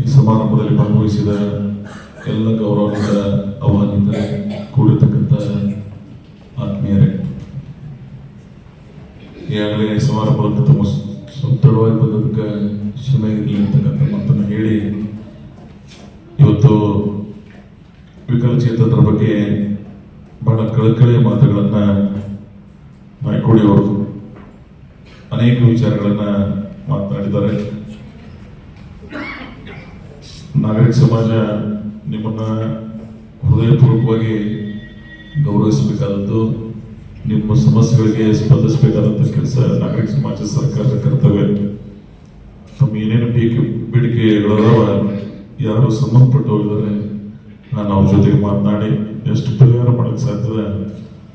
ಈ ಸಮಾರಂಭದಲ್ಲಿ ಭಾಗವಹಿಸಿದ ಎಲ್ಲ ಗೌರವಾನ್ವಿತ ಅವಾಗಿಂದ ಕೂಡಿರ್ತಕ್ಕಂಥ ಆತ್ಮೀಯರೇ, ಈಗಾಗಲೇ ಸಮಾರಂಭವನ್ನು ತುಂಬ ಸುತ್ತಡವಾಗಿ ಬಂದದಕ್ಕೆ ಕ್ಷಮೆ ಇರಲಿ ಅಂತಕ್ಕಂಥ ಮಾತನ್ನು ಹೇಳಿ, ಇವತ್ತು ವಿಕಲಚೇತನರ ಬಗ್ಗೆ ಬಹಳ ಕಳಕಳಿಯ ಮಾತುಗಳನ್ನ ನಾಯ್ಕೋಡಿ ಅವರು. ಅನೇಕ ವಿಚಾರಗಳನ್ನ ಮಾತನಾಡಿದ್ದಾರೆ. ನಾಗರಿಕ ಸಮಾಜ ನಿಮ್ಮನ್ನು ಹೃದಯಪೂರ್ವಕವಾಗಿ ಗೌರವಿಸಬೇಕಾದದ್ದು, ನಿಮ್ಮ ಸಮಸ್ಯೆಗಳಿಗೆ ಸ್ಪಂದಿಸಬೇಕಾದಂಥ ಕೆಲಸ ನಾಗರಿಕ ಸಮಾಜ ಸರ್ಕಾರದ ಕರ್ತವ್ಯ. ತಮ್ಮ ಏನೇನು ಬೇಕು ಬೇಡಿಕೆಗಳದಾವ, ಯಾರು ಸಂಬಂಧಪಟ್ಟು ಹೋಗಿದ್ದಾರೆ ನಾನು ಅವ್ರ ಜೊತೆಗೆ ಮಾತನಾಡಿ ಎಷ್ಟು ಪರಿಹಾರ ಮಾಡಕ್ಕೆ ಸಾಧ್ಯದ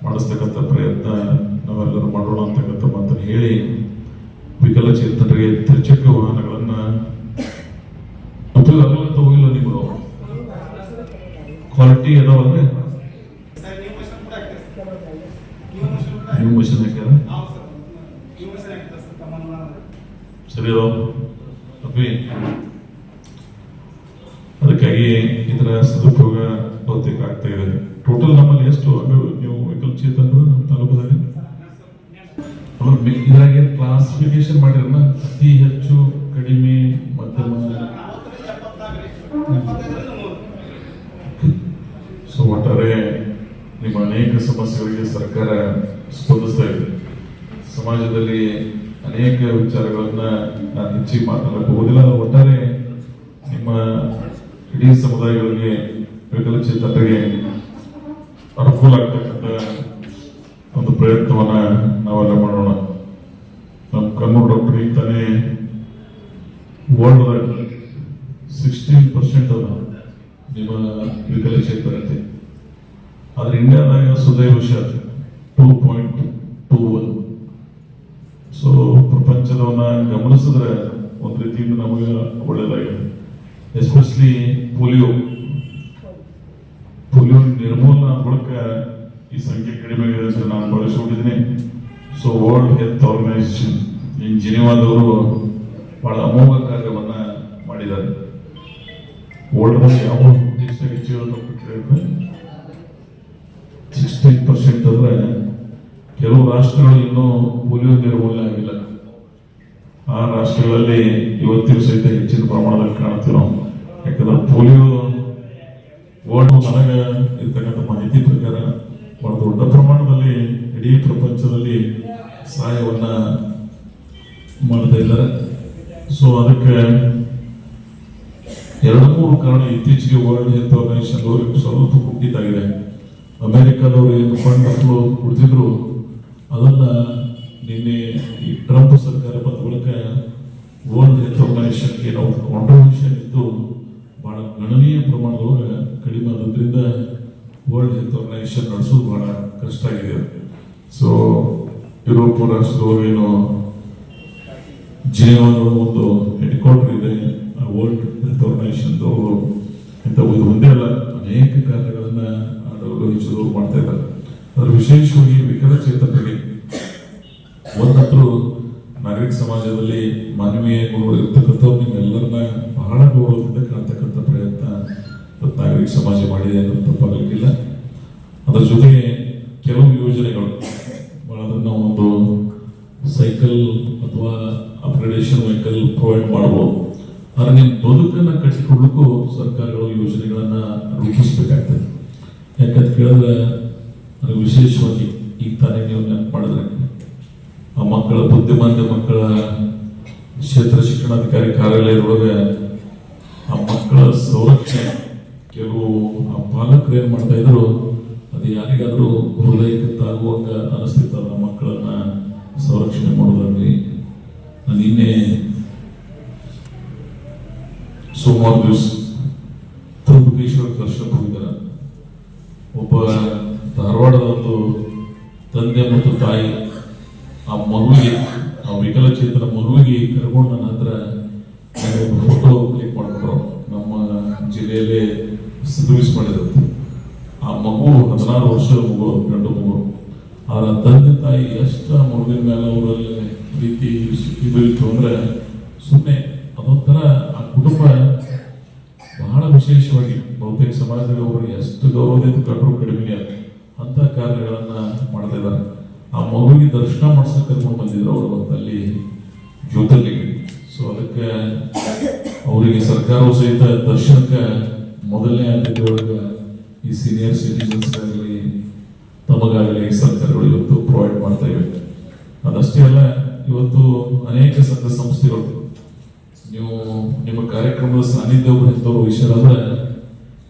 ಮಾಡಿಸ್ತಕ್ಕಂಥ ಪ್ರಯತ್ನ ನಾವೆಲ್ಲರೂ ಮಾಡೋಣ ಅಂತಕ್ಕಂಥ ಮಾತನ್ನು ಹೇಳಿ, ವಿಕಲಚೇತನರಿಗೆ ತ್ರಿಚಕ್ರ ವಾಹನಗಳನ್ನ ಕ್ವಾಲಿಟಿ ಅದಾವಲ್ರಿ ಸರ್ ನೀವು ಮಷನ್ ಸರ್ ಹಾಕ್ಯಾರ ಅಪ್ಪಿ. ಅದಕ್ಕಾಗಿ ಇದರ ಸದುಪಯೋಗ ಬಹುತೇಕ ಆಗ್ತಾ ಇದೆ. ಟೋಟಲ್ ನಮ್ಮಲ್ಲಿ ಎಷ್ಟು ನೀವು ವಿಕಲಚೇತನರು ನಮ್ಮ ತಾಲೂಕದಲ್ಲಿ ಇದ್ರಾಗೆ ಕ್ಲಾಸಿಫಿಕೇಶನ್ ಮಾಡಿರಲ್ಲ ಅತಿ ಹೆಚ್ಚು ಕಡಿಮೆ ಮಧ್ಯಮ ನಲವತ್ತರಿಂದ ಎಪ್ಪತ್ತಾರು ರೀ ಎಪ್ಪತ್ತೈದರಿಂದ ನೂರು ಸೊ ಒಟ್ಟಾರೆ ನಿಮ್ಮ ಅನೇಕ ಸಮಸ್ಯೆಗಳಿಗೆ ಸರ್ಕಾರ ಸ್ಪಂದಿಸ್ತಾ ಇದೆ. ಸಮಾಜದಲ್ಲಿ ಅನೇಕ ವಿಚಾರಗಳನ್ನ ನಾನು ಹೆಚ್ಚಿಗೆ ಮಾತನಾಡಕ್ಕೆ ಹೋಗೋದಿಲ್ಲ ಆದ್ರೆ ಒಟ್ಟಾರೆ ನಿಮ್ಮ ಇಡೀ ಸಮುದಾಯಗಳಿಗೆ ವಿಕಲಚೇತನರಿಗೆ ಅನುಕೂಲ ಆಗ್ತಕ್ಕಂಥ ಒಂದು ಪ್ರಯತ್ನವನ್ನ ನಾವೆಲ್ಲ ಮಾಡೋಣ. ನಮ್ಮ ಕನ್ನಡ ಡಾಕ್ಟರ್ ಇಂತಾನೆ ತಾನೇ ವರ್ಲ್ಡ್ ಸಿಕ್ಸ್ಟೀನ್ ಪರ್ಸೆಂಟ್ ನಿಮ್ಮ ವಿಕಲಚೇತನತೆ. ಆದ್ರೆ ಇಂಡಿಯಾದಾಗ ಹುಷಾರ್ two point two one so ಪ್ರಪಂಚದವನ್ನ ಗಮನಿಸಿದ್ರೆ ಒಂದು ರೀತಿಯಿಂದ ನಮಗೆ ಒಳ್ಳೇದಾಗಿದೆ. Especially polio. ಪೋಲಿಯೋ ನಿರ್ಮೂಲನ ಮೂಲಕ ಈ ಸಂಖ್ಯೆ ಕಡಿಮೆ ಆಗಿದೆ ಅಂತ ನಾನು ಬಳಸಿಕೊಂಡಿದ್ದೀನಿ. So World Health Organization in ಜಿನಿವಾದವರು ಬಹಳ ಅಮೋಘ ಕಾರ್ಯವನ್ನ ಮಾಡಿದ್ದಾರೆ. ವರ್ಲ್ಡ್ ಯಾವ ದೇಶ ಹೆಚ್ಚು ಇರೋದು ಅಂತ ಕೇಳಿದ್ರೆ ಸಿಕ್ಸ್ಟೀನ್ ಪರ್ಸೆಂಟ್ ಅಂದ್ರೆ ಕೆಲವು ರಾಷ್ಟ್ರಗಳು ಇನ್ನೂ ಪೋಲಿಯೋ ನಿರ್ಮೂಲನೆ ಆಗಿಲ್ಲ ಆ ರಾಷ್ಟ್ರಗಳಲ್ಲಿ ಇವತ್ತಿನ ಸಹಿತ ಹೆಚ್ಚಿನ ಪ್ರಮಾಣದಲ್ಲಿ ಕಾಣ್ತಿರೋ ಯಾಕಂದ್ರೆ ಪೋಲಿಯೋ ವರ್ಲ್ಡ್ ನನಗೆ ಇರ್ತಕ್ಕಂಥ ಮಾಹಿತಿ ಪ್ರಕಾರ ಬಹಳ ದೊಡ್ಡ ಪ್ರಮಾಣದಲ್ಲಿ ಇಡೀ ಪ್ರಪಂಚದಲ್ಲಿ ಸಹಾಯವನ್ನ ಮಾಡ್ತಾ ಇದ್ದಾರೆ. ಸೊ ಅದಕ್ಕೆ ಎರಡು ಮೂರು ಕಾರಣ ಇತ್ತೀಚೆಗೆ ವರ್ಲ್ಡ್ ಹೆಲ್ತ್ ಆರ್ಗನೈಸೇಷನ್ ಸ್ವಲ್ಪ ಕುಗ್ಗಿದ್ದಾಗಿದೆ. ಅಮೆರಿಕದವರು ಏನು ಫಂಡ್ ಮಕ್ಕಳು ಕೊಡ್ತಿದ್ರು ಅದನ್ನ ನಿನ್ನೆ ಈ ಟ್ರಂಪ್ ಸರ್ಕಾರ ಬಂದ ಬಳಿಕ ವರ್ಲ್ಡ್ ಹೆಲ್ತ್ ಆರ್ಗನೈಸೇಷನ್ಗೆ ನಾವು ಕಾಂಟ್ರಿಬ್ಯೂಷನ್ ಇದ್ದು, ಬಹಳ ಗಣನೀಯ ಪ್ರಮಾಣದೊಳಗೆ ಕಡಿಮೆ ಆದ್ರಿಂದ ವರ್ಲ್ಡ್ ಹೆಲ್ತ್ ಆರ್ಗನೈಸೇಷನ್ ನಡೆಸೋದು ಬಹಳ ಕಷ್ಟ ಆಗಿದೆ. ಸೊ ಯುರೋಪ್ ರಾಷ್ಟ್ರದವರು ಏನು ಜಿನೇವಾದ ಒಂದು ಹೆಡ್ ಕ್ವಾರ್ಟರ್ ಇದೆ ವರ್ಲ್ಡ್ ಹೆಲ್ತ್ ಆರ್ಗನೈಸೇಷನ್ ಅವರು ಇಂಥ ಒಂದು ಒಂದೇ ಅಲ್ಲ, ಅನೇಕ ಕಾರ್ಯಗಳನ್ನ ನಿರ್ವಹಿಸಲು ಮಾಡ್ತಾ ಇದ್ದಾರೆ. ಅದ್ರ ವಿಶೇಷವಾಗಿ ವಿಕಲಚೇತನರಿಗೆ ಒಂದಂತರೂ ನಾಗರಿಕ ಸಮಾಜದಲ್ಲಿ ಮಾನವೀಯ ಗುಣಗಳು ಇರ್ತಕ್ಕಂಥವ್ರು ನಿಮ್ಮೆಲ್ಲರನ್ನ ಬಹಳ ಗೌರವದಿಂದ ಕಾಣ್ತಕ್ಕಂಥ ಪ್ರಯತ್ನ ನಾಗರಿಕ ಸಮಾಜ ಮಾಡಿದೆ ಅನ್ನೋದು ತಪ್ಪಾಗಲಿಕ್ಕಿಲ್ಲ. ಅದರ ಜೊತೆಗೆ ಕೆಲವು ಯೋಜನೆಗಳು. ಬಹಳ ಅದನ್ನ ಒಂದು ಸೈಕಲ್ ಅಥವಾ ಅಪ್ಗ್ರೇಡೇಷನ್ ವೆಹಿಕಲ್ ಪ್ರೊವೈಡ್ ಮಾಡಬಹುದು ಆದ್ರೆ ನಿಮ್ಮ ಬದುಕನ್ನ ಕಟ್ಟಿಕೊಳ್ಳಕ್ಕೂ ಸರ್ಕಾರಗಳು ಯೋಜನೆಗಳನ್ನ ರೂಪಿಸಬೇಕಾಗ್ತದೆ. ಯಾಕಂತ ಕೇಳಿದ್ರೆ ನನಗೆ ವಿಶೇಷವಾಗಿ ಈಗ ತಾನೇ ನೀವು ನೆನಪು ಮಾಡಿದ್ರೆ. ಆ ಮಕ್ಕಳ ಬುದ್ಧಿಮಾಂದ್ಯ ಮಕ್ಕಳ ಕ್ಷೇತ್ರ ಶಿಕ್ಷಣಾಧಿಕಾರಿ ಕಾರ್ಯಾಲಯದೊಳಗೆ ಆ ಮಕ್ಕಳ ಸಂರಕ್ಷಣೆ, ಕೆಲವು ಆ ಪಾಲಕರು ಏನು ಮಾಡ್ತಾ ಇದ್ರು, ಅದು ಯಾರಿಗಾದರೂ ಹೃದಯಕ್ಕೆ ತಾಗುವಂಗ ಅನಿಸ್ತಿತ್ತಲ್ಲ ಮಕ್ಕಳನ್ನ ಸಂರಕ್ಷಣೆ ಮಾಡೋದಾಗಲಿ ನಾನು ನಿನ್ನೆ ಸೋಮವಾರ ದಿವಸ ತ್ರಂಬಕೇಶ್ವರ ದರ್ಶನ ಹೋಗಿದ್ದಾರೆ ಒಬ್ಬ ಧಾರವಾಡದ ಒಂದು ತಂದೆ ಮತ್ತು ತಾಯಿ ಆ ಮಗುವಿಗೆ, ಆ ವಿಕಲಚೇತನ ಮಗುವಿಗೆ ಕರ್ಕೊಂಡ ನನ್ನ ಹತ್ರ ಫೋಟೋ ಕ್ಲಿಕ್ ಮಾಡ್ಕೊಂಡ್ರು ನಮ್ಮ ಜಿಲ್ಲೆಯಲ್ಲೇ ಸರ್ವಿಸ್ ಮಾಡಿದ್ರು ಆ ಮಗು ಹದಿನಾರು ವರ್ಷ ಮಗು ಗಂಡು ಮಗು ಅವರ ತಂದೆ ತಾಯಿ ಎಷ್ಟು ಆ ಮಗುವಿನ ಮೇಲೆ ಅವರಲ್ಲಿ ಪ್ರೀತಿ ಇದು ಇತ್ತು ಅಂದ್ರೆ ಸುಮ್ಮನೆ ಅದೊಂಥರ ಆ ಕುಟುಂಬ ಬಹಳ ವಿಶೇಷವಾಗಿ ಬಹುತೇಕ ಸಮಾಜದಲ್ಲಿ ಅವರು ಎಷ್ಟು ಗೌರವದಿಂದ ಕಂಡ್ರು ಕಡಿಮೆ ಅಂತ ಕಾರ್ಯಗಳನ್ನ ಮಾಡ್ತಾ ಇದ್ದಾರೆ ಆ ಮಗುವಿಗೆ ದರ್ಶನ ಮಾಡಿಸ್ಲಿಕ್ಕೆ ಕರ್ಕೊಂಡು ಬಂದಿದ್ರು, ಅವರು ಅಲ್ಲಿ ಜ್ಯೋತಿರ್ಲಿಂಗ. ಸೊ ಅದಕ್ಕೆ ಅವರಿಗೆ ಸರ್ಕಾರವು ಸಹಿತ ದರ್ಶನಕ್ಕೆ ಮೊದಲನೇ ಆದ್ಯತೆ ಈ ಸೀನಿಯರ್ ಸಿಟಿಸನ್ಸ್ ಆಗಲಿ, ತಮಗಾಗಲಿ ಸರ್ಕಾರಗಳು ಇವತ್ತು ಪ್ರೊವೈಡ್ ಮಾಡ್ತಾ ಇವೆ. ಅದಷ್ಟೇ ಅಲ್ಲ, ಇವತ್ತು ಅನೇಕ ಸಂಘ ಸಂಸ್ಥೆಗಳು, ನೀವು ನಿಮ್ಮ ಕಾರ್ಯಕ್ರಮದ ಸಾನ್ನಿಧ್ಯ ಎಂತವ್ರು ವಿಷಯರಾದ್ರೆ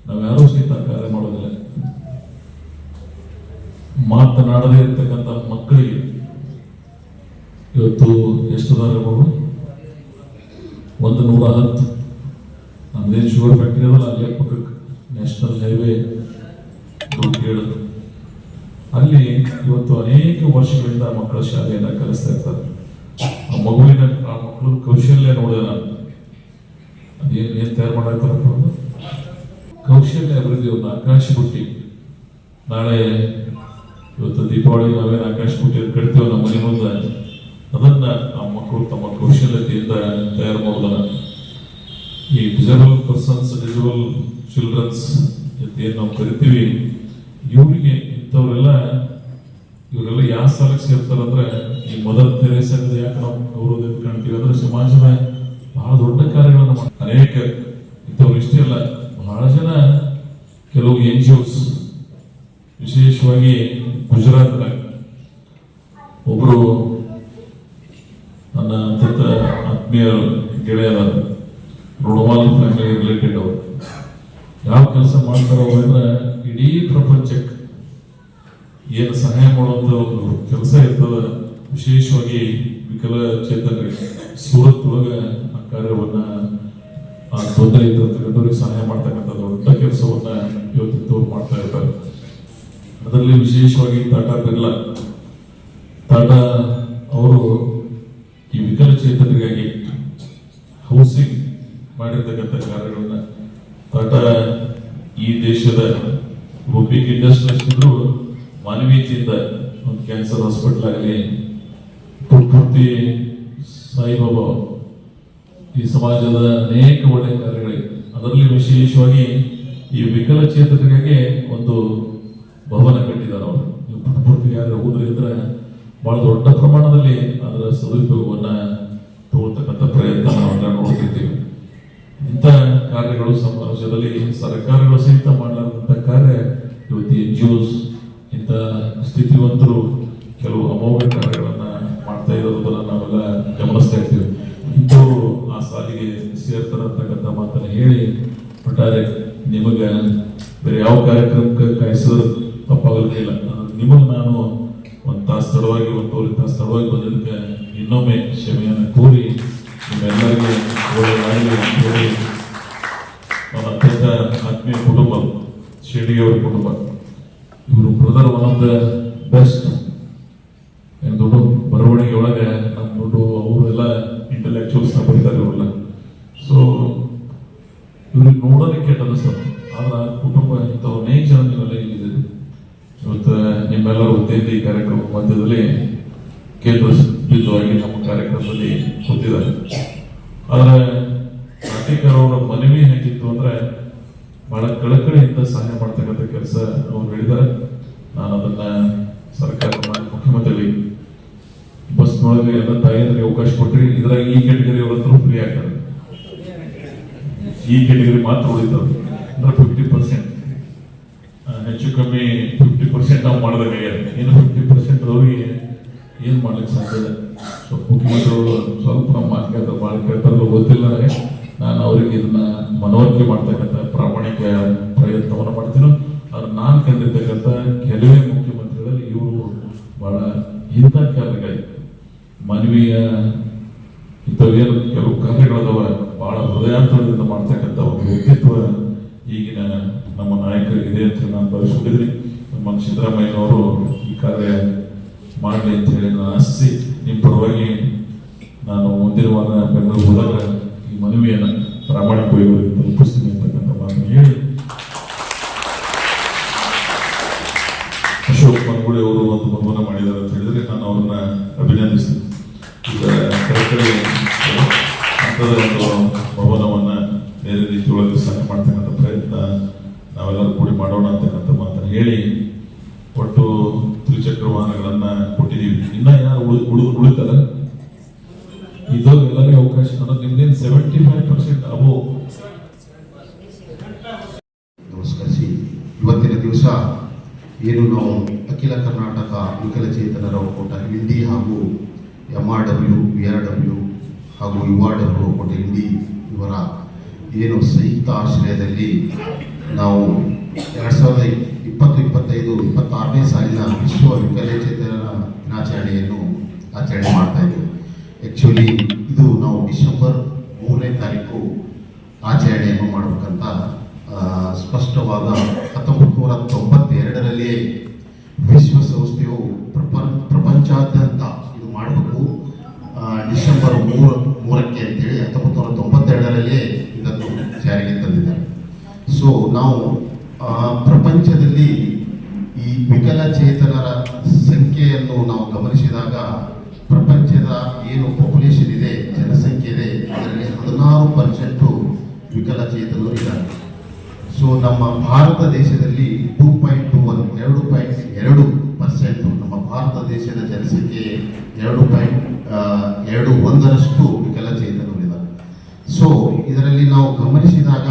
ನಾವ್ಯಾರೂ ಸಹಿತ ಕಾರ್ಯ ಮಾಡೋದಿಲ್ಲ. ಮಾತನಾಡದೇ ಇರ್ತಕ್ಕಂಥ ಮಕ್ಕಳಿಗೆ ಇವತ್ತು ಎಷ್ಟು ಮಗಳು ಒಂದು ನೂರ ಹತ್ತು ಅಂದ್ರೆ ಶುಗರ್ ಫ್ಯಾಕ್ಟ್ರಿ ಅದಲ್ಲ ಅಲ್ಲೇ ಪಕ್ಕಕ್ಕೆ ನ್ಯಾಷನಲ್ ಹೈವೇ ಕೇಳೋದು ಅಲ್ಲಿ ಇವತ್ತು ಅನೇಕ ವರ್ಷಗಳಿಂದ ಮಕ್ಕಳ ಶಾಲೆಯನ್ನ ಕಲಿಸ್ತಾ ಇರ್ತಾರೆ. ಆ ಮಗುವಿನ, ಆ ಮಕ್ಕಳ ಕೌಶಲ್ಯ ನೋಡಿದೆ ನಾನು ಅದೇನು ಏನು ತಯಾರು ಮಾಡಾಕ್ತಾರಪ್ಪ ಅವ್ರು? ಕೌಶಲ್ಯ ಅಭಿವೃದ್ಧಿ ಒಂದು ಆಕಾಶ ಬುಟ್ಟಿ. ನಾಳೆ ಇವತ್ತು ದೀಪಾವಳಿ ನಾವೇನು ಆಕಾಶ ಬುಟ್ಟಿ ಕಟ್ತೀವೋ ನಮ್ಮ ಮನೆ ಮುಂದೆ? ಅದನ್ನ ಆ ಮಕ್ಕಳು ತಮ್ಮ ಕೌಶಲ್ಯತೆಯಿಂದ ತಯಾರು ಮಾಡೋದನ್ನ ಈ ಡಿಸೇಬಲ್ ಪರ್ಸನ್ಸ್ ಡಿಸೇಬಲ್ ಚಿಲ್ಡ್ರನ್ಸ್ ಏನು ನಾವು ಕರಿತೀವಿ, ಇವರಿಗೆ ಇಂಥವರೆಲ್ಲ, ಇವರೆಲ್ಲ ಯಾವ ಸ್ಥಳಕ್ಕೆ ಸೇರ್ತಾರಂದ್ರೆ ಈ ಮದರ್ ತೆರೇಸದ ಯಾಕೆ ನಾವು ಗೌರವದಿಂದ ಕಾಣ್ತೀವಿ ಅಂದ್ರೆ ಸಮಾಜದ ಬಹಳ ದೊಡ್ಡ ಕಾರ್ಯಗಳನ್ನು ಅನೇಕ ಇಂಥವ್ರು ಇಷ್ಟೇ ಅಲ್ಲ, ಬಹಳ ಜನ ಕೆಲವು ಎನ್ ಜಿ ಓಸ್ ವಿಶೇಷವಾಗಿ ಗುಜರಾತ್ ಆತ್ಮೀಯ ಗೆಳೆಯರ ರುಣಮಾಲ್ ಫ್ಯಾಮಿಲಿ ರಿಲೇಟೆಡ್ ಅವರು ಯಾವ ಕೆಲಸ ಮಾಡ್ತಾರ ಅಂದ್ರೆ ಇಡೀ ಪ್ರಪಂಚಕ್ಕೆ ಏನು ಸಹಾಯ ಮಾಡುವಂತ ಒಂದು ಕೆಲಸ ಇರ್ತದ. ವಿಶೇಷವಾಗಿ ವಿಕಲಚೇತನರಿಗೆ ಸೂರತ್ ಒಳಗ ಆ ಕಾರ್ಯವನ್ನ, ಆ ತೊಂದರೆ ಸಹಾಯ ಮಾಡ್ತಕ್ಕಂಥ ದೊಡ್ಡ ಕೆಲಸವನ್ನ ಇವತ್ತಿದ್ದವ್ರು ಮಾಡ್ತಾ ಇರ್ತಾರೆ. ಅದರಲ್ಲಿ ವಿಶೇಷವಾಗಿ ತಾಟ ಬಿರ್ಲಾ ಟಾಟಾ ಅವರು ಈ ವಿಕಲಚೇತನರಿಗಾಗಿ ಹೌಸಿಂಗ್ ಮಾಡಿರ್ತಕ್ಕಂಥ ಕಾರ್ಯಗಳನ್ನ ಟಾಟಾ ಈ ದೇಶದ ಒಬ್ಬ ಬಿಗ್ ಮಾನವೀಯತೆಯಿಂದ ಒಂದು ಕ್ಯಾನ್ಸರ್ ಹಾಸ್ಪಿಟಲ್ ಆಗಲಿ ಪುಟ್ಪುರ್ತಿ ಸಾಯಿಬಾಬಾ, ಈ ಸಮಾಜದ ಅನೇಕ ಒಳ್ಳೆಯ ಕಾರ್ಯಗಳಿವೆ. ಅದರಲ್ಲಿ ವಿಶೇಷವಾಗಿ ಈ ವಿಕಲಚೇತನರಿಗೆ ಒಂದು ಭವನ ಕಟ್ಟಿದ್ದಾರೆ ಅವರು. ನೀವು ಪುಟ್ಪುರ್ತಿಗೆ ಯಾರು ಹೋದ್ರಿದ್ರೆ ಬಹಳ ದೊಡ್ಡ ಪ್ರಮಾಣದಲ್ಲಿ ಅದರ ಸದುಪಯೋಗವನ್ನು ತಗೊಳ್ತಕ್ಕಂಥ ಪ್ರಯತ್ನ ನಾವೆಲ್ಲ ನೋಡ್ತಿರ್ತೀವಿ ಇಂಥ ಕಾರ್ಯಗಳು ಸಮಾಜದಲ್ಲಿ ಸರ್ಕಾರಗಳು ಸಹಿತ ಮಾಡಲಾರಂತ ಕಾರ್ಯ ಇವತ್ತು ಎನ್ ಜಿ ಇಂಥ ಸ್ಥಿತಿವಂತರು ಕೆಲವು ಅಮೋಘ ಕಾರ್ಯಗಳನ್ನು ಮಾಡ್ತಾ ಇರೋದನ್ನ ನಾವೆಲ್ಲ ಗಮನಿಸ್ತಾ ಇರ್ತೀವಿ. ಇಂಥವ್ರು ಆ ಸಾಲಿಗೆ ಸೇರ್ತಾರೆ ಅಂತಕ್ಕಂಥ ಮಾತನ್ನ ಹೇಳಿ, ಒಟ್ಟಾರೆ ನಿಮಗೆ ಬೇರೆ ಯಾವ ಕಾರ್ಯಕ್ರಮಕ್ಕೆ ಕಾಯಿಸಿದ್ರು ತಪ್ಪಾಗಲಿಲ್ಲ ನಿಮಗೆ ನಾನು ಒಂದು ತಾಸು ತಡವಾಗಿ ಒಂದೂವರೆ ತಾಸು ತಡವಾಗಿ ಬಂದಿದ್ದಕ್ಕೆ ಇನ್ನೊಮ್ಮೆ ಕ್ಷಮೆಯನ್ನು ಕೋರಿ ನಿಮ್ಮೆಲ್ಲರಿಗೂ ಒಳ್ಳೆಯದಾಗಲಿ ಅಂತ ಹೇಳಿ ನನ್ನ ಅತ್ಯಂತ ಆತ್ಮೀಯ ಕುಟುಂಬ ಶಿರ್ಡಿಯವರ ಕುಟುಂಬ ಇವರು brother one of the best ದೊಡ್ಡ ಬರವಣಿಗೆ ಒಳಗೆ ನಮ್ಮ ದೊಡ್ಡ ಅವರೆಲ್ಲ ಇಂಟೆಲೆಕ್ಚುಯಲ್ಸ್ ಬರೀತಾರೆ ಇವರೆಲ್ಲ ಸೊ ಇವ್ರಿಗೆ ನೋಡೋದಕ್ಕೆ ಕೆಟ್ಟ ಅನಿಸ್ತದೆ ಆದ್ರೆ ಆ ಕುಟುಂಬ ಇಂಥ ಅನೇಕ ಜನ ನೀವೆಲ್ಲ ಇಲ್ಲಿದ್ದೀರಿ ಇವತ್ತು ನಿಮ್ಮೆಲ್ಲರ ವತಿಯಿಂದ ಈ ಕಾರ್ಯಕ್ರಮ ಮಧ್ಯದಲ್ಲಿ ಕೇಂದ್ರ ಬಿಂದುವಾಗಿ ನಮ್ಮ ಕಾರ್ಯಕ್ರಮದಲ್ಲಿ ಕೂತಿದ್ದಾರೆ ಆದರೆ ನಾಟಿಕರ್ ಅವರ ಮನವಿ ಹೇಗಿತ್ತು ಅಂದ್ರೆ ಬಹಳ ಕಳಕಳಿಯಿಂದ ಸಹಾಯ ಮಾಡ್ತಕ್ಕಂಥ ಕೆಲಸ ಅವ್ರು ಹೇಳಿದ್ದಾರೆ. ನಾನು ಅದನ್ನ ಸರ್ಕಾರ ಬಸ್ ಬಸ್ನೊಳಗೆ ಎಲ್ಲ ತಾಯಿಯರಿಗೆ ಅವಕಾಶ ಕೊಟ್ರಿ, ಇದ್ರಾಗ ಈ ಕೆಟಗರಿ ಅವರಂತರೂ ಫ್ರೀ ಆಗ್ತಾರೆ. ಈ ಕೆಟಗರಿ ಮಾತ್ರ ಉಳಿತಾವೆ. ಅಂದ್ರೆ ಫಿಫ್ಟಿ ಪರ್ಸೆಂಟ್ ಹೆಚ್ಚು ಕಮ್ಮಿ ಫಿಫ್ಟಿ ಪರ್ಸೆಂಟ್ ನಾವು ಮಾಡಿದಾಗ ಇನ್ನು ಫಿಫ್ಟಿ ಪರ್ಸೆಂಟ್ ಅವ್ರಿಗೆ ಏನ್ ಮಾಡ್ಲಿಕ್ಕೆ ಸಾಧ್ಯ ಇಲ್ಲ ಸೊ ಮುಖ್ಯಮಂತ್ರಿಗಳು ಸ್ವಲ್ಪ ಮಾತುಕತೆ ಮಾತು ಕೇಳ್ತಾರೆ ಭಾಳ ಕೇಳ್ತಾರಲ್ಲ ಗೊತ್ತಿಲ್ಲ. ನನಗೆ ನಾನು ಅವರಿಗೆ ಇದನ್ನ ಮನವರಿಕೆ ಮಾಡ್ತಕ್ಕಂಥ ಪ್ರಾಮಾಣಿಕ ಪ್ರಯತ್ನವನ್ನು ಮಾಡ್ತೀನಿ. ಆದ್ರೆ ನಾನು ಕಂಡಿರ್ತಕ್ಕಂಥ ಕೆಲವೇ ಮುಖ್ಯಮಂತ್ರಿಗಳಲ್ಲಿ ಇವರು ಬಹಳ ಇಂಥ ಕಾರ್ಯಗಳು ಮನವಿಯ ಇಂಥವೇನು ಕೆಲವು ಕಾರ್ಯಗಳದವ ಬಹಳ ಹೃದಯಾಂತರದಿಂದ ಮಾಡ್ತಕ್ಕಂಥ ಒಂದು ವ್ಯಕ್ತಿತ್ವ ಈಗಿನ ನಮ್ಮ ನಾಯಕರಿಗಿದೆ ಅಂತ ನಾನು ಭಾವಿಸ್ಕೊಂಡಿದ್ದೀನಿ. ನಮ್ಮ ಸಿದ್ದರಾಮಯ್ಯನವರು ಈ ಕಾರ್ಯ ಮಾಡಲಿ ಅಂತ ಹೇಳಿ ನಾನು ಆಶಿಸಿ, ನಿಮ್ಮ ಪರವಾಗಿ ನಾನು ಮುಂದಿನ ಬೆಂಗಳೂರು ಹೋದಾಗ ಈ ಮನವಿಯನ್ನು ಪ್ರಾಮಾಣಿಕವಾಗಿ ತಲುಪಿಸ್ತೀನಿ ಅಂತಕ್ಕಂಥ ಮಾತನ್ನು ಹೇಳಿ. ಅಶೋಕ್ ಮನಗುಳಿ ಅವರು ಒಂದು ಮನವನ್ನ ಮಾಡಿದ್ದಾರೆ ಅಂತ ಹೇಳಿದ್ರೆ ನಾನು ಅವ್ರನ್ನ ಅಭಿನಂದಿಸ್ತೀನಿ. ಈಗ ಒಂದು ಭವನವನ್ನ ಬೇರೆ ರೀತಿಯೊಳಗೆ ಸಣ್ಣ ಮಾಡ್ತಕ್ಕಂಥ ಪ್ರಯತ್ನ ನಾವೆಲ್ಲರೂ ಕೂಡಿ ಮಾಡೋಣ ಅಂತಕ್ಕಂಥ ಮಾತನ್ನು ಹೇಳಿ. ಒಟ್ಟು ತ್ರಿಚಕ್ರ ವಾಹನಗಳನ್ನ ಕೊಟ್ಟಿದ್ದೀವಿ. ಇನ್ನ ಯಾರು ಉಳಿ ಉಳಿದು ಉಳಿತಾರ ಇದು ಎಲ್ಲರಿಗೂ ಅವಕಾಶ ಅನ್ನೋದು ನಿಮ್ದೇನು ಸೆವೆಂಟಿ ಫೈವ್ ಪರ್ಸೆಂಟ್ ಅಬೋ? ಇವತ್ತಿನ ದಿವಸ ಏನು ನಾವು ಅಖಿಲ ಕರ್ನಾಟಕ ವಿಕಲಚೇತನರ ಒಕ್ಕೂಟ ಹಿಂದಿ ಹಾಗೂ M R W V R W ಹಾಗೂ ಯು ಆರ್ ಡಬ್ಲ್ಯೂ ಒಕ್ಕೂಟ ಹಿಂದಿ ಇವರ ಏನು ಸಂಯುಕ್ತ ಆಶ್ರಯದಲ್ಲಿ ನಾವು ಎರಡು ಸಾವಿರದ ಇಪ್ಪತ್ತು, ಇಪ್ಪತ್ತೈದು, ಇಪ್ಪತ್ತಾರನೇ ಸಾಲಿನ ವಿಶ್ವ ವಿಕಲಚೇತನರ ದಿನಾಚರಣೆಯನ್ನು ಆಚರಣೆ ಮಾಡ್ತಾ ಇದ್ದೇವೆ. ಆ್ಯಕ್ಚುಲಿ ಇದು ನಾವು ಡಿಸೆಂಬರ್ ಮೂರನೇ ತಾರೀಕು ಆಚರಣೆಯನ್ನು ಮಾಡಬೇಕಂತ ಸ್ಪಷ್ಟವಾದ ಹತ್ತೊಂಬತ್ತು ನೂರ ತೊಂಬತ್ತೆರಡರಲ್ಲಿಯೇ ವಿಶ್ವಸಂಸ್ಥೆಯು ಪ್ರಪ, ಪ್ರಪಂಚಾದ್ಯಂತ ಇದು ಮಾಡಬೇಕು ಆ, ಡಿಸೆಂಬರ್ ಮೂರು ಮೂರಕ್ಕೆ ಅಂತೇಳಿ ಹತ್ತೊಂಬತ್ತು ನೂರ ತೊಂಬತ್ತೆರಡರಲ್ಲಿಯೇ ಇದನ್ನು ಜಾರಿಗೆ ತಂದಿದ್ದಾರೆ ಸೊ ನಾವು ಆ, ಪ್ರಪಂಚದಲ್ಲಿ ಈ ವಿಕಲಚೇತನರ ಸಂಖ್ಯೆಯನ್ನು ನಾವು ಗಮನಿಸಿದಾಗ ಪ್ರಪಂಚದ ಏನು ಪಾಪ್ಯುಲೇಷನ್ ಇದೆ ಜನಸಂಖ್ಯೆ ಇದೆ ಅದರಲ್ಲಿ ಹದಿನಾರು ಪರ್ಸೆಂಟು ವಿಕಲಚೇತನರು ಇದ್ದಾರೆ ಸೊ ನಮ್ಮ ಭಾರತ ದೇಶದಲ್ಲಿ ಟೂ ಪಾಯಿಂಟ್ ಟೂ ಒನ್ ಎರಡು ಪಾಯಿಂಟ್ ಎರಡು ಪರ್ಸೆಂಟ್ ನಮ್ಮ ಭಾರತ ದೇಶದ ಜನಸಂಖ್ಯೆ ಎರಡು ಪಾಯಿಂಟ್ ಎರಡು ಒಂದರಷ್ಟು ವಿಕಲಚೇತನರು ಇದ್ದಾರೆ ಸೊ ಇದರಲ್ಲಿ ನಾವು ಗಮನಿಸಿದಾಗ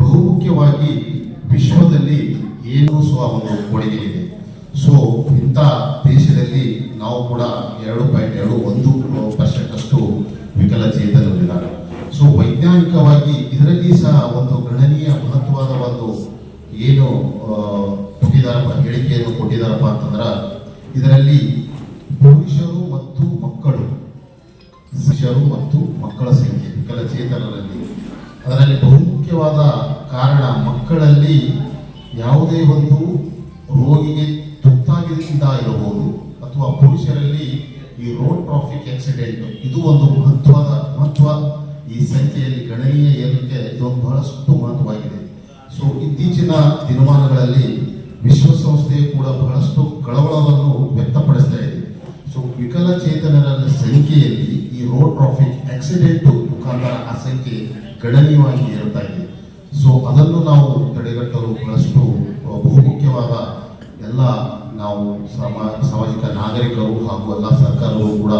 ಬಹುಮುಖ್ಯವಾಗಿ ವಿಶ್ವದಲ್ಲಿ ಏನು ಸಹ ಒಂದು ಕೊಡುಗೆ ಇದೆ ಸೊ ಇಂಥ ದೇಶದಲ್ಲಿ ನಾವು ಕೂಡ ಎರಡು ಪಾಯಿಂಟ್ ಎರಡು ಒಂದು ಪರ್ಸೆಂಟ್ ಅಷ್ಟು ವಿಕಲಚೇತನರು ಇದ್ದಾರೆ ಸೊ ವೈಜ್ಞಾನಿಕವಾಗಿ ಇದರಲ್ಲಿ ಸಹ ಒಂದು ಗಣನೀಯ ಮಹತ್ವದ ಒಂದು ಏನು ಕೊಟ್ಟಿದ್ದಾರಪ್ಪ ಹೇಳಿಕೆಯನ್ನು ಕೊಟ್ಟಿದ್ದಾರಪ್ಪ ಅಂತಂದ್ರೆ, ಇದರಲ್ಲಿ ಪುರುಷರು ಮತ್ತು ಮಕ್ಕಳು ಶಿಷ್ಯರು ಮತ್ತು ಮಕ್ಕಳ ಸಂಖ್ಯೆ ವಿಕಲಚೇತನರಲ್ಲಿ ಅದರಲ್ಲಿ ಬಹುಮುಖ್ಯವಾದ ಕಾರಣ ಮಕ್ಕಳಲ್ಲಿ ಯಾವುದೇ ಒಂದು ರೋಗಿಗೆ ತುತ್ತಾಗಿದ್ದ ಇರಬಹುದು, ಅಥವಾ ಪುರುಷರಲ್ಲಿ ಈ ರೋಡ್ ಟ್ರಾಫಿಕ್ ಆಕ್ಸಿಡೆಂಟ್, ಇದು ಒಂದು ಮಹತ್ವದ ಮಹತ್ವ. ಈ ಸಂಖ್ಯೆಯಲ್ಲಿ ಗಣನೀಯ ಏರಿಕೆ ಇದೊಂದು ಬಹಳಷ್ಟು ಮಹತ್ವವಾಗಿದೆ. ಸೊ ಇತ್ತೀಚಿನ ದಿನಮಾನಗಳಲ್ಲಿ ವಿಶ್ವಸಂಸ್ಥೆ ಕೂಡ ಬಹಳಷ್ಟು ಕಳವಳವನ್ನು ವ್ಯಕ್ತಪಡಿಸ್ತಾ ಇದೆ. ಸೊ ವಿಕಲಚೇತನರ ಸಂಖ್ಯೆಯಲ್ಲಿ ಈ ರೋಡ್ ಟ್ರಾಫಿಕ್ ಆಕ್ಸಿಡೆಂಟ್ ಮುಖಾಂತರ ಆ ಸಂಖ್ಯೆ ಗಣನೀಯವಾಗಿ ಏರುತ್ತಾ ಇದೆ. ಸೊ ಅದನ್ನು ನಾವು ತಡೆಗಟ್ಟಲು ಬಹಳಷ್ಟು ಬಹುಮುಖ್ಯವಾದ ಎಲ್ಲ ನಾವು ಸಮ, ಸಾಮಾಜಿಕ ನಾಗರಿಕರು ಹಾಗೂ ಎಲ್ಲ ಸರ್ಕಾರಗಳು ಕೂಡ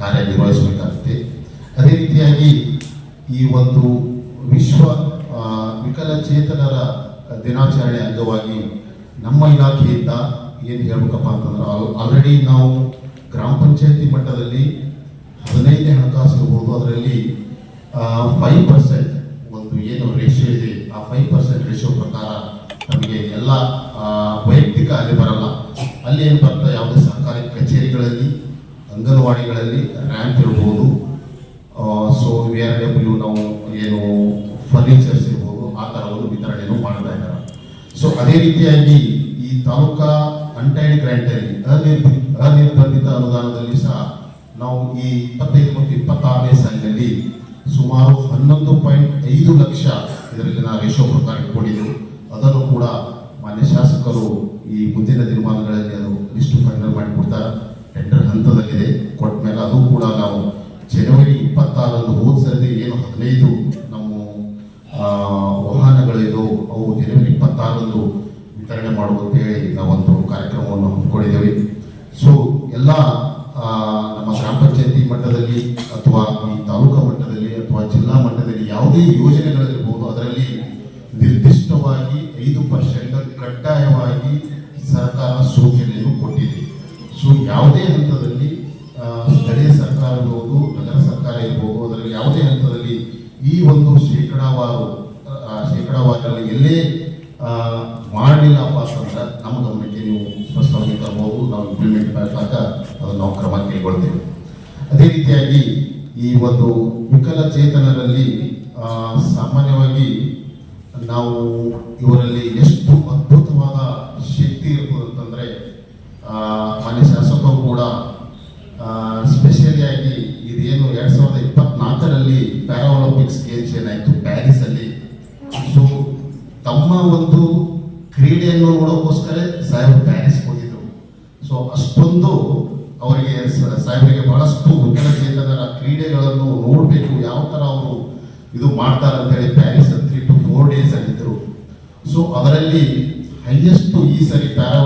ಕಾರ್ಯನಿರ್ವಹಿಸಬೇಕಾಗುತ್ತೆ. ಅದೇ ರೀತಿಯಾಗಿ ಈ ಒಂದು ವಿಶ್ವ ವಿಕಲಚೇತನರ ದಿನಾಚರಣೆ ಅಂಗವಾಗಿ ನಮ್ಮ ಇಲಾಖೆಯಿಂದ ಏನು ಹೇಳ್ಬೇಕಪ್ಪ ಅಂತಂದ್ರೆ ಆಲ್ರೆಡಿ ನಾವು ಗ್ರಾಮ ಪಂಚಾಯತಿ ಮಟ್ಟದಲ್ಲಿ ಹದಿನೈದನೇ ಹಣಕಾಸು ಇರ್ಬೋದು, ಅದರಲ್ಲಿ ಫೈವ್ ಪರ್ಸೆಂಟ್ ಒಂದು ಏನು ರೇಷಿಯೋ ಇದೆ, ಆ ಫೈವ್ ಪರ್ಸೆಂಟ್ ರೇಷಿಯೋ ಪ್ರಕಾರ ನಮಗೆ ಎಲ್ಲ ವೈಯಕ್ತಿಕ ಅಲ್ಲಿ ಬರಲ್ಲ. ಅಲ್ಲಿ ಏನು ಬರ್ತಾ ಯಾವುದೇ ಸರ್ಕಾರಿ ಕಚೇರಿಗಳಲ್ಲಿ, ಅಂಗನವಾಡಿಗಳಲ್ಲಿ ರ್ಯಾಂಪ್ ಇರ್ಬೋದು. ಸೊ ವಿ ಆರ್ ಡಬ್ಲ್ಯೂ ನಾವು ಏನು ಫರ್ನಿಚರ್ಸ್ ಇರ್ಬೋದು ಆ ಥರ ಒಂದು ವಿತರಣೆಯನ್ನು ಮಾಡ್ತಾ ಇದ್ದಾರೆ? ಸೊ ಅದೇ ರೀತಿಯಾಗಿ ಈ ತಾಲೂಕಾ ಅಂಟೈಡ್ ಗ್ರ್ಯಾಂಟಲ್ಲಿ ಅನಿರ್ಬಿ, ಅನಿರ್ಬಂಧಿತ ಅನುದಾನದಲ್ಲಿ ಸಹ ನಾವು ಈ ಇಪ್ಪತ್ತೈದು ಮತ್ತು ಇಪ್ಪತ್ತಾರನೇ ಸಾಲಿನಲ್ಲಿ ಸುಮಾರು ಹನ್ನೊಂದು ಪಾಯಿಂಟ್ ಐದು ಲಕ್ಷ ಇದರಲ್ಲಿ ನಾವು ರೇಷೋ ಪ್ರಕಾರ ಇಟ್ಕೊಂಡಿದ್ದೆವು. ಅದನ್ನು ಕೂಡ ಮಾನ್ಯ ಶಾಸಕರು ಈ ಮುಂದಿನ ದಿನಮಾನಗಳಲ್ಲಿ ಅದು ಲಿಸ್ಟ್ ಫೈನಲ್ ಮಾಡಿಕೊಡ್ತಾರೆ ಟೆಂಡರ್ ಹಂತದಲ್ಲಿದೆ. ಕೊಟ್ಟ ಮೇಲೆ ಅದು ಕೂಡ ನಾವು ಜನವರಿ ಇಪ್ಪತ್ತಾರರಂದು ಹೋದ ಸರದಿ ಏನು ಹದಿನೈದು ಇಪ್ಪತ್ತಾರರಂದು ವಿತರಣೆ ಮಾಡುವಂತ ಹೇಳಿ ನಾವೊಂದು ಕಾರ್ಯಕ್ರಮವನ್ನು ಹಮ್ಮಿಕೊಂಡಿದ್ದೇವೆ. ಸೊ ಎಲ್ಲ ನಮ್ಮ ಗ್ರಾಮ ಪಂಚಾಯತಿ ಮಟ್ಟದಲ್ಲಿ ಅಥವಾ ಈ ತಾಲೂಕಾ ಮಟ್ಟದಲ್ಲಿ ಅಥವಾ ಜಿಲ್ಲಾ ಮಟ್ಟದಲ್ಲಿ ಯಾವುದೇ ಯೋಜನೆಗಳಿರ್ಬೋದು, ಅದರಲ್ಲಿ ನಿರ್ದಿಷ್ಟವಾಗಿ ಐದು ಪರ್ಸೆಂಟ್ ಕಡ್ಡಾಯವಾಗಿ ಸರ್ಕಾರ ಸೂಚನೆಯನ್ನು ಕೊಟ್ಟಿದೆ. ಸೊ ಯಾವುದೇ ಹಂತದಲ್ಲಿ ಸ್ಥಳೀಯ ಸರ್ಕಾರ ಇರ್ಬೋದು, ನಗರ ಸರ್ಕಾರ ಇರ್ಬೋದು, ಅದರಲ್ಲಿ ಯಾವುದೇ ಹಂತದಲ್ಲಿ ಈ ಒಂದು ಶೇಕಡಾವಾರು ಶೇಕಡಾವಾರು ಶೇಕಡಾವಾರಲ್ಲಿ ಎಲ್ಲೇ ಕೈಗೊಳ್ತೇವೆ ಅದೇ ರೀತಿಯಾಗಿ ಈ ಒಂದು ವಿಕಲಚೇತನರಲ್ಲಿ ಸಾಮಾನ್ಯವಾಗಿ ನಾವು ಇವರಲ್ಲಿ ಎಷ್ಟು ಅದ್ಭುತವಾದ ಶಕ್ತಿ ಇರ್ಬೋದು ಅಂತಂದ್ರೆ ಆ, ಮಾನ್ಯ ಶಾಸಕರು ಕೂಡ ಸ್ಪೆಷಲಿ ಆಗಿ ಇದೇನು ಎರಡ್ ಸಾವಿರದ ಇಪ್ಪತ್ನಾಲ್ಕರಲ್ಲಿ ಪ್ಯಾರಾಒಲಿಂಪಿಕ್ಸ್ ಗೇಮ್ಸ್ ಏನಾಯ್ತು ಪ್ಯಾರಿಸ್ ಅಲ್ಲಿ ಸೊ ತಮ್ಮ ಒಂದು ಕ್ರೀಡೆಯನ್ನು ನೋಡೋಕ್ಕೋಸ್ಕರ ಸಾಹೇಬ್ ಪ್ಯಾರಿಸ್ ಹೋಗಿದ್ರು ಸೊ ಅಷ್ಟೊಂದು ಅವರಿಗೆ ಸ- ಸಾಹೇಬರಿಗೆ ಬಹಳಷ್ಟು ವಿಕಲಚೇತನರ ಕ್ರೀಡೆಗಳನ್ನು ನೋಡಬೇಕು ಯಾವ ತರ ಅವರು ಇದು ಮಾಡ್ತಾರೆ ಅಂತ ಹೇಳಿ Paris three to four days ಆಗಿದ್ದರು ಸೊ ಅದರಲ್ಲಿ ಹೈಯೆಸ್ಟ್ ಈ ಸರಿ ಪ್ಯಾರಾ